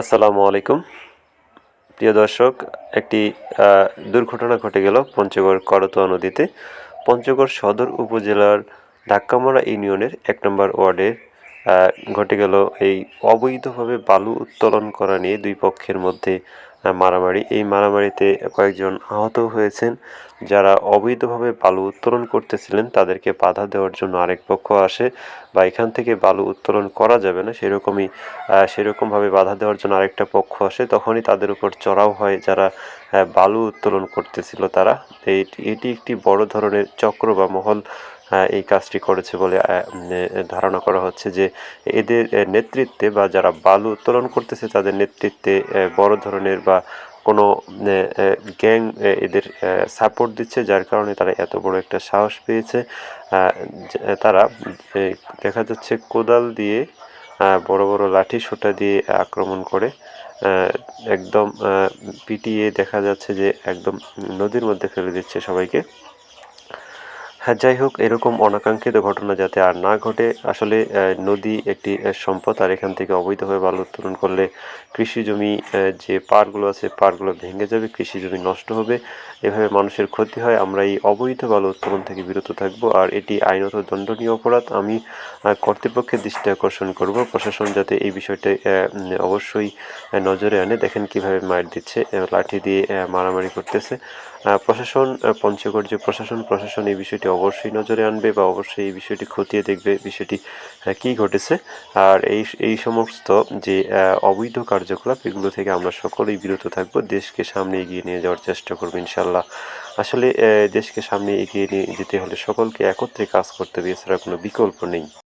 আসসালামু আলাইকুম। প্রিয় দর্শক একটি দুর্ঘটনা ঘটে গেল পঞ্চগড় করতোয়া নদীতে। পঞ্চগড় সদর উপজেলার ধাক্কামারা ইউনিয়নের এক নম্বর ওয়ার্ডে আহ, ঘটে গেল এই অবৈধভাবে বালু উত্তোলন করা নিয়ে দুই পক্ষের মধ্যে মারামারি। এই মারামারিতে কয়েকজন আহত হয়েছেন। যারা অবৈধভাবে বালু উত্তোলন করতেছিলেন, তাদেরকে বাধা দেওয়ার জন্য আরেক পক্ষ আসে। বা এখান থেকে বালু উত্তোলন করা যাবে না, সেরকমই সেরকমভাবে বাধা দেওয়ার জন্য আরেকটা পক্ষ আসে। তখনই তাদের উপর চড়াও হয় যারা বালু উত্তোলন করতেছিল তারা। এটি একটি বড় ধরনের চক্র বা মহল এই কাজটি করেছে বলে ধারণা করা হচ্ছে যে এদের নেতৃত্বে বা যারা বালু উত্তোলন করতেছে তাদের নেতৃত্বে বড় ধরনের বা কোনো গ্যাং এদের সাপোর্ট দিচ্ছে, যার কারণে তারা এত বড় একটা সাহস পেয়েছে। তারা দেখা যাচ্ছে কোদাল দিয়ে বড় বড় লাঠি সোঁটা দিয়ে আক্রমণ করে একদম পিটিয়ে দেখা যাচ্ছে যে একদম নদীর মধ্যে ফেলে দিচ্ছে সবাইকে। হ্যাঁ যাই হোক, এরকম অনাকাঙ্ক্ষিত ঘটনা যাতে আর না ঘটে, আসলে নদী একটি সম্পদ, আর এখান থেকে অবৈধভাবে বালু উত্তোলন করলে কৃষি জমি যে পাড়গুলো আছে, পাড়গুলো ভেঙে যাবে, কৃষি জমি নষ্ট হবে। এভাবে মানুষের ক্ষতি হয় আমরা এই অবৈধ বালু উত্তোলন থেকে বিরত থাকব, আর এটি আইনত দণ্ডনীয় অপরাধ। আমি কর্তৃপক্ষের দৃষ্টি আকর্ষণ করব, প্রশাসন যাতে এই বিষয়টা অবশ্যই নজরে আনে। দেখেন কীভাবে মার দিচ্ছে লাঠি দিয়ে মারামারি করতেছে। প্রশাসন পঞ্চগড় যে প্রশাসন প্রশাসন এই বিষয়টি অবশ্যই নজরে আনবে বা অবশ্যই এই বিষয়টি খতিয়ে দেখবে বিষয়টি কি ঘটেছে। আর এই এই সমস্ত যে অবৈধ কার্যকলাপ, এগুলো থেকে আমরা সকলেই বিরত থাকব। দেশকে সামনে এগিয়ে নিয়ে যাওয়ার চেষ্টা করব ইনশাল্লাহ আসলে দেশকে সামনে এগিয়ে নিয়ে যেতে হলে সকলকে একত্রে কাজ করতে হবে, এছাড়া কোনো বিকল্প নেই।